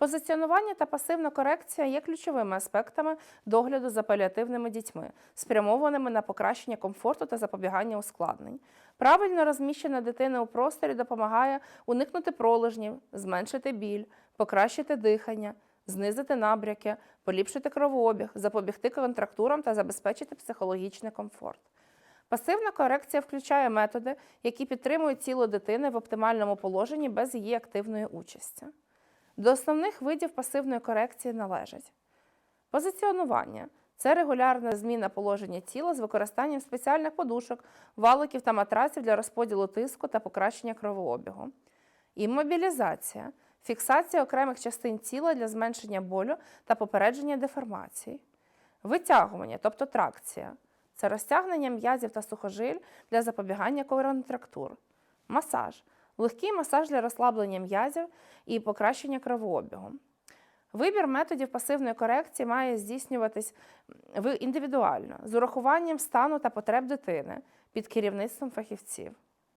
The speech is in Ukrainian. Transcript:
Позиціонування та пасивна корекція є ключовими аспектами догляду за паліативними дітьми, спрямованими на покращення комфорту та запобігання ускладнень. Правильно розміщена дитина у просторі допомагає уникнути пролежнів, зменшити біль, покращити дихання, знизити набряки, поліпшити кровообіг, запобігти контрактурам та забезпечити психологічний комфорт. Пасивна корекція включає методи, які підтримують тіло дитини в оптимальному положенні без її активної участі. До основних видів пасивної корекції належать позиціонування це регулярна зміна положення тіла з використанням спеціальних подушок, валиків та матраців для розподілу тиску та покращення кровообігу. Іммобілізація фіксація окремих частин тіла для зменшення болю та попередження деформацій. Витягування, тобто тракція це розтягнення м'язів та сухожиль для запобігання контрактур. Масаж легкий масаж для розслаблення м'язів і покращення кровообігу. Вибір методів пасивної корекції має здійснюватись індивідуально з урахуванням стану та потреб дитини під керівництвом фахівців.